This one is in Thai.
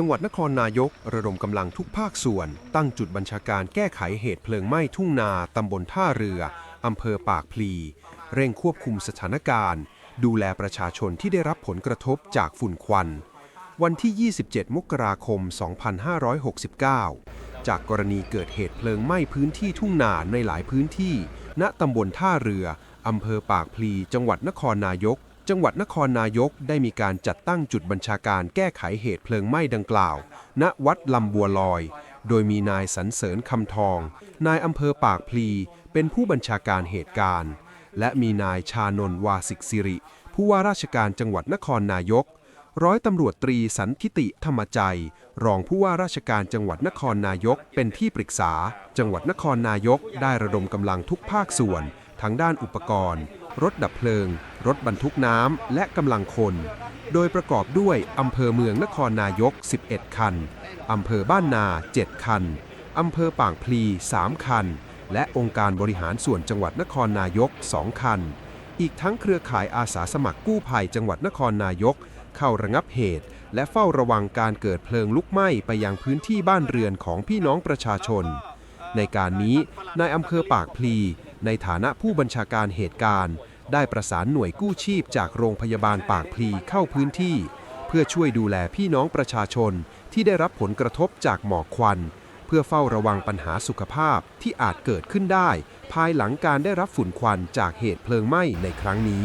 จังหวัดนครนายกระดมกำลังทุกภาคส่วน ตั้งจุดบัญชาการแก้ไขเหตุเพลิงไหม้ทุ่งนาตำบลท่าเรืออำเภอปากพลี เร่งควบคุมสถานการณ์ ดูแลประชาชนที่ได้รับผลกระทบจากฝุ่นควัน วันที่ 27 มกราคม 2569 จากกรณีเกิดเหตุเพลิงไหม้พื้นที่ทุ่งนาในหลายพื้นที่ ณตำบลท่าเรืออำเภอปากพลี จังหวัดนครนายก จังหวัดนครนายกได้มีการจัดตั้งจุดบัญชาการแก้ไขเหตุเพลิงไหม้ดังกล่าว ณ วัดลำบัวลอย โดยมีนายสรรเสริญคำทอง นายอำเภอปากพลี เป็นผู้บัญชาการเหตุการณ์ และมีนายชานนท์วาสิกสิริ ผู้ว่าราชการจังหวัดนครนายก ร้อยตำรวจตรีสันทิติธรรมใจ รองผู้ว่าราชการจังหวัดนครนายก เป็นที่ปรึกษา จังหวัดนครนายกได้ระดมกำลังทุกภาคส่วนทั้งด้านอุปกรณ์ รถดับเพลิง รถบรรทุกน้ำและกำลังคน โดยประกอบด้วยอำเภอเมืองนครนายก 11 คัน อำเภอบ้านนา 7 คัน อำเภอป่างพลี 3 คัน และองค์การบริหารส่วนจังหวัดนครนายก 2 คัน อีกทั้งเครือข่ายอาสาสมัครกู้ภัยจังหวัดนครนายก เข้าระงับเหตุ และเฝ้าระวังการเกิดเพลิงลุกไหม้ไปยังพื้นที่บ้านเรือนของพี่น้องประชาชน ในการนี้นายอำเภอปากพลีในฐานะผู้บัญชาการเหตุการณ์ ได้ประสานหน่วยกู้ชีพจากโรงพยาบาลปากพลีเข้าพื้นที่ เพื่อช่วยดูแลพี่น้องประชาชนที่ได้รับผลกระทบจากหมอกควัน เพื่อเฝ้าระวังปัญหาสุขภาพที่อาจเกิดขึ้นได้ ภายหลังการได้รับฝุ่นควันจากเหตุเพลิงไหม้ในครั้งนี้